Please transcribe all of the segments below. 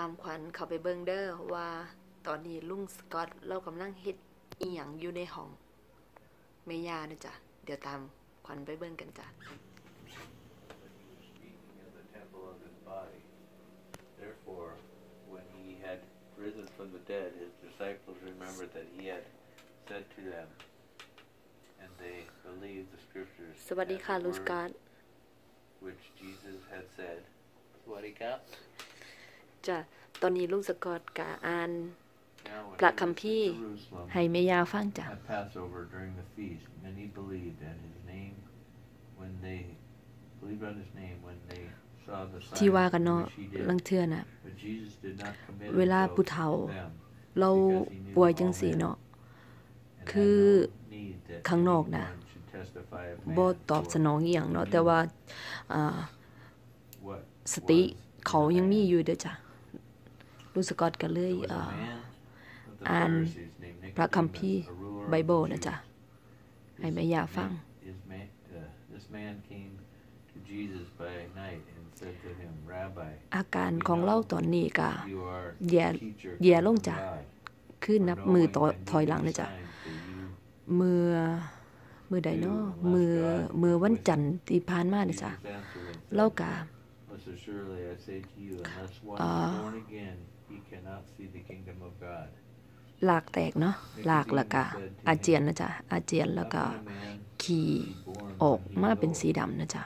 ามขวัญเข้าไปเบิ่งเด้อว่า ตอนนี้ลุงสกอตเรากำลังเฮ็ดอีหยังอยู่ในห้องแม่ย่านะจ๊ะ เดี๋ยวตามขวัญไปเบิ่งกันจ้ะ speaking of the temple of his body. Therefore, when he had risen from the dead, his disciples remembered that he had said to them, and they believed the scriptures สวัสดี and ค่ะ the ลุงสกอ word ต which Jesus had said. สวัสดีครับ จ้ะตอนนี้ลุงสกอตกะอ่าน Now, when พระ he คัม was ภีร์ in Jerusalem ให้แม่ย่าฟังจ้ะ at Passover during the feast, many believed at his name when they believed on his name when they saw the ที่ signs ว่ากันเนาะ which he did. ลังเทื่อน่ะ But Jesus did not commit เวลา himself ผู้เฒ่า to them, เราป่วยจังสีเนาะ and คือ had no need that ข้างนอกน่ะ anyone should testify of บ่ man, ตอบ for สนองอหย่างเนาะ แต่ว่าอ่า what สติ was เขายังมี in อยู่เด้อจ้ะ ลุงสกอตก็เลย the man. There was อ่า a man of the อ่าน Pharisees named พระคัมภีร์ Nicodemus, a ruler of ไบเบิล the นะจ๊ะ Jews. ให้แม่ย่าฟัง His man, uh, this man came to Jesus by night and said to him, Rabbi, อาการของเราตอนนี้ก็ you are แย่ a teacher แย่ลง from จ้ะ God. คือนับมือต่อถอยหลังนะจ๊ะมือมือใดเนาะมือมือวันจันทร์ที่ผ่านมานี่จ้ะเรากะ Most assuredly I say to you, unless one อ่า is born again, he cannot see the kingdom of God. หลากแตกเนาะหลากแล้วก็อาเจียนนะจ๊ะอาเจียนแล้วก็ How can a man ขี่ be born ออก when he มา is เป็น old? สีดำนะจ๊ะ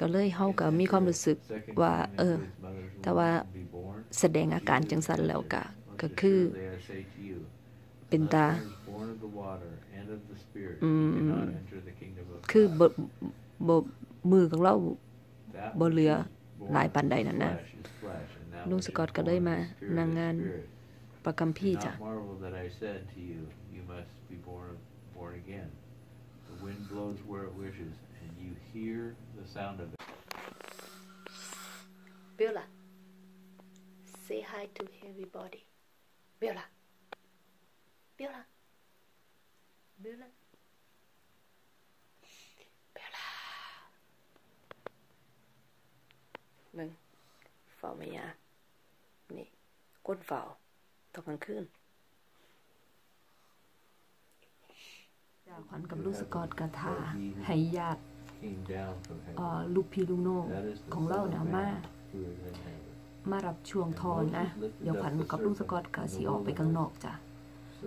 ก็เลยเฮาก็มีความรู้สึก Second ว่า coming เออ into his mother's แต่ว่า womb and be born? แสดงอาการจังสันแล้วก็ Most ก็คือ assuredly I say to you, เป็นตา unless one is born of the water and of the Spirit, he อืม cannot enter the kingdom of คือ God. บ่บ่มือของเรา That บ่ which เหลือ is born หลาย of ปานใดนั่นนะ flesh is flesh, and that ลุง which ส is กอตก็เลย born มา of the Spirit นาง is งาน spirit. ประคัมภีร์ Do จ้ะ not marvel that I said to you, you must be born born again. The wind blows where it wishes, and you hear the sound of it. เบลล่ะ say hi to everybody เบลล่ะเบลล่ะเบลล่ะเบลล่ามึงเฝ้าไหมยานี่ ก้นเฝ้าตอนกลางคืนจ้าขวัญกับลูกสกอตกระทาให้ญาติ Came down from เอ่ heaven. อลูกพี่ลูกน้อง That is the ของเรา Son นะ of มา Man who is in heaven. มารับช่วงทอนนะ เดี๋ยวขวัญกับลูกสกอตก็สิออกไปข้างนอกจ้ะ So,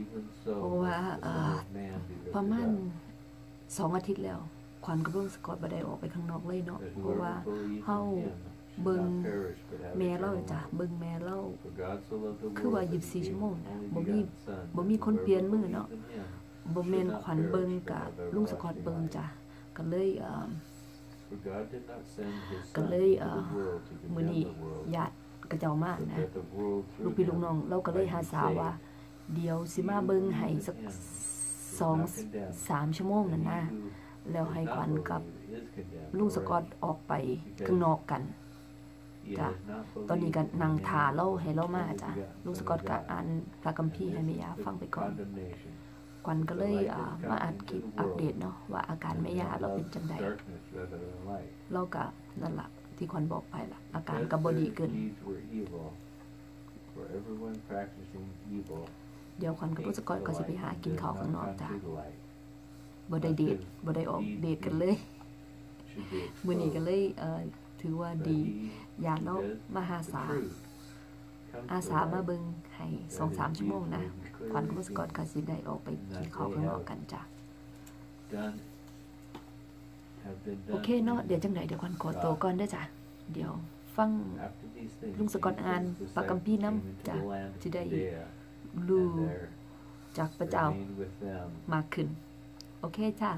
even so, เพราะว่า must the เอ่ Son อ of Man be ประ lifted มาณ up, สองอาทิตย์แล้ว ขวัญกับลูกสกอตบ่ได้ออกไปข้างนอกเลยเนาะ that เพราะว่า whoever believes เฮา in him should เบิ่ง not perish but have แม่เรา eternal จ้ะ life. เบิ่งแม่เรา For God so loved the คือว่า world that he 24ชั่ว gave โมง his นะ only บ่มี begotten Son, บ่ that มีคนเปลี่ยน whoever มือเนาะ believes in him บ่แม่นขวัญเบิ่งกับลุงสกอตเบิ่งจ้ะก็เลยเอ่อ For God did not send his ก็ Son เลย into เอ่อ the world to มื้อ condemn นี้ the world, ญาติกระเจ้ามา but นะ that the world ลูก through พี่ลูก him น้องเราก็เลย might หา be สาวว่า saved. เดี๋ยวสิมาเบิ่งให้สักสองสามชั่วโมงนั่นนะแล้วให้ขวัญกับลุงสกอตออกไปข้างนอกกัน จ้ะตอนนี้ก็นั่งทาเล่าให้เรามาจ้ะลุงสกอตก็อ่านพระคัมภีร์ให้แม่ยาฟังไปก่อนขวัญก็เลยอ่ามาอัดคลิปอัปเดตเนาะว่าอาการแม่ยาเราเป็นจังไดเราก็นั่นล่ะที่ขวัญบอกไปล่ะอาการก็บ่ดีขึ้นเดี๋ยวขวัญกับลุงสกอตก็สิไปหากินข้าวข้างนอกจ้ะบ่ได้เดทบ่ได้ออกเดทกันเลย มื้อนี้ก็เลยเอ่อ ถือว่าดีญาติเรามหาสาลอาสามาเบิงให้2-3ชั่วโมงนะขวัญกับลุงสกอตก็สิได้ออกไปกินข้าวข้างนอกกันจ้ะโอเคเนาะเดี๋ยวจังไดเดี๋ยวขวัญขอตัวก่อนเด้จ้ะ เดี๋ยวฟังลุงสกอตอ่านพระคัมภีร์นำจ้ะสิได้รู้จากพระเจ้ามากขึ้น โอเคจ้ะ